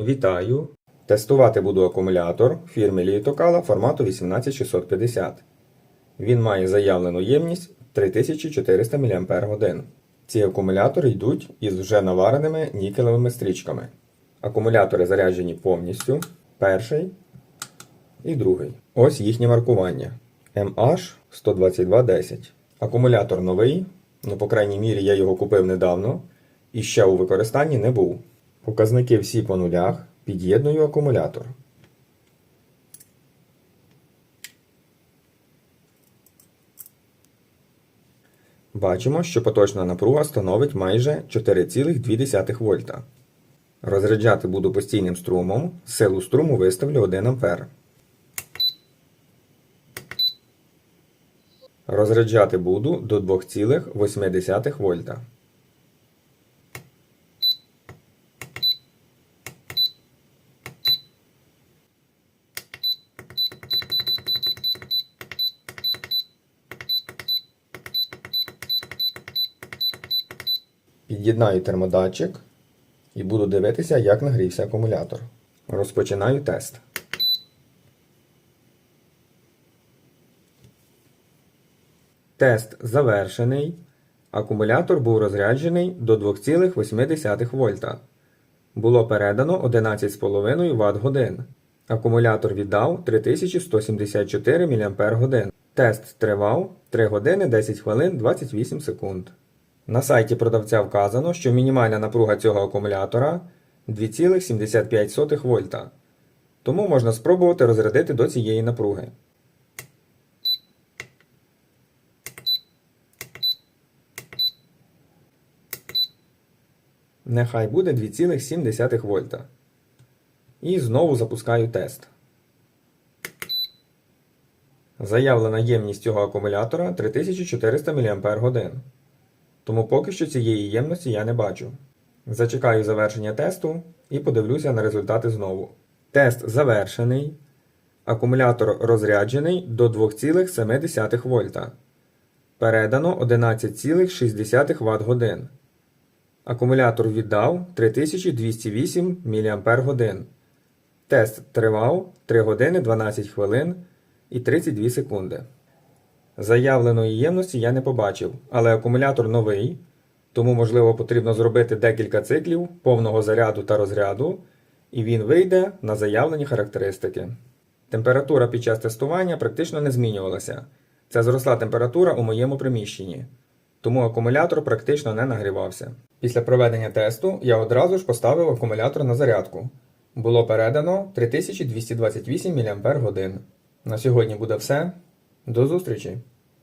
Вітаю! Тестувати буду акумулятор фірми Літокала формату 18650. Він має заявлену ємність 3400 мАч. Ці акумулятори йдуть із вже навареними нікелевими стрічками. Акумулятори заряджені повністю. Перший і другий. Ось їхнє маркування. MH12210. Акумулятор новий, ну, по крайній мірі, я його купив недавно і ще у використанні не був. Показники всі по нулях. Під'єдную акумулятор. Бачимо, що поточна напруга становить майже 4,2 вольта. Розряджати буду постійним струмом. Силу струму виставлю 1 А. Розряджати буду до 2,8 вольта. Під'єднаю термодатчик і буду дивитися, як нагрівся акумулятор. Розпочинаю тест. Тест завершений. Акумулятор був розряджений до 2,8 вольта. Було передано 11,5 Вт годин. Акумулятор віддав 3174 мАч. Тест тривав 3 години 10 хвилин 28 секунд. На сайті продавця вказано, що мінімальна напруга цього акумулятора 2,75 вольта. Тому можна спробувати розрядити до цієї напруги. Нехай буде 2,7 вольта. І знову запускаю тест. Заявлена ємність цього акумулятора 3400 мАч. Тому поки що цієї ємності я не бачу. Зачекаю завершення тесту і подивлюся на результати знову. Тест завершений. Акумулятор розряджений до 2,7 вольта. Передано 11,6 Вт. Акумулятор віддав 3208 мАч. Тест тривав 3 години 12 хвилин і 32 секунди. Заявленої ємності я не побачив, але акумулятор новий, тому, можливо, потрібно зробити декілька циклів повного заряду та розряду, і він вийде на заявлені характеристики. Температура під час тестування практично не змінювалася. Це зросла температура у моєму приміщенні, тому акумулятор практично не нагрівався. Після проведення тесту я одразу ж поставив акумулятор на зарядку. Було передано 3228 мАч. На сьогодні буде все. До зустрічі!